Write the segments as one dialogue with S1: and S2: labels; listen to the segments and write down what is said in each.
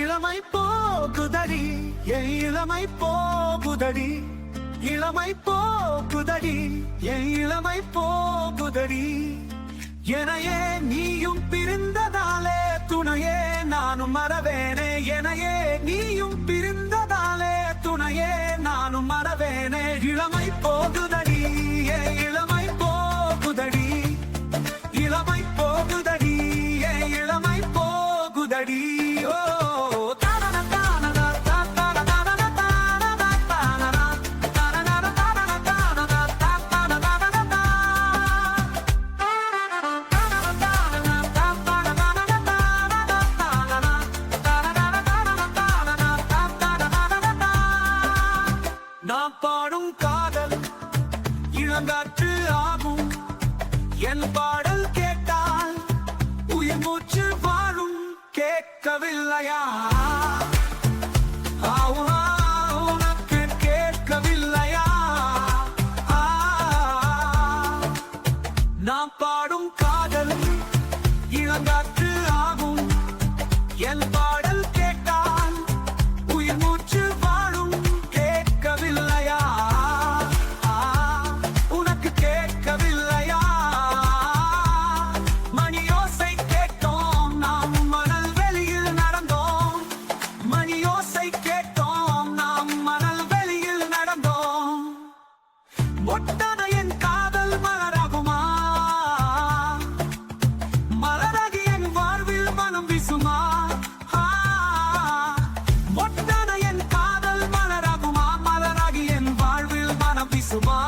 S1: இளமை போகுதடி என் இளமை போகுதடி. இளமை போகுதடி என் இளமை போகுதடி. எனையே நீ பிரிந்ததாலே துணையே நானும் மறவேனே எனையே. நீயும் பிரிந்ததாலே துணையே நானும் மறவேனே. இளமை போகுதடி நான் பாடும் காதல் இளங்காற்று ஆகும். என் பாடல் கேட்டால் உயிர் மூச்சு வாழும் கேட்கவில்லையா? ஆவா, பாடும் காதல் இளங்காற்று ஆகும். என் ஒட்டன என் காதல் மலராகுமா? மலராகி என் வாழ்வில் மனம் வீசுமா? ஆ, ஒட்டன என் காதல் மலராகுமா? மலராகி என் வாழ்வில் மனம் வீசுமா?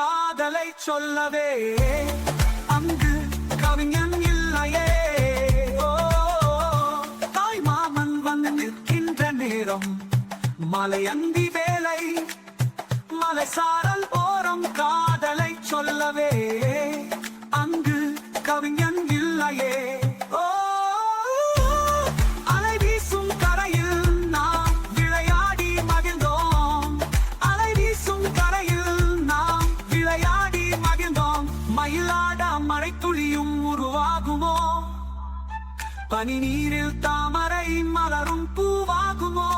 S1: காதலை சொல்லவே. அங்கு கவிஞன் இல்லையே. ஓ, தாய் மாமன் வந்து நிற்கின்ற நேரம் மலை அந்தி மலைசாரல் மலை சாரல் ஓரம் காதலை சொல்லவே. அங்கு கவிஞன் இல்லையே. பனி நீரில் தாமரை மலரும் பூவாகுமோ?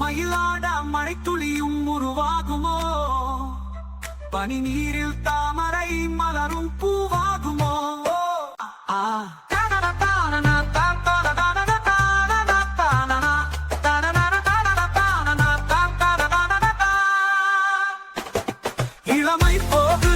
S1: மயிலாட மழை துளியும் உருவாகுமோ? பனி நீரில் தாமரை மலரும் பூவாகுமோ? ஆ இளமை போகு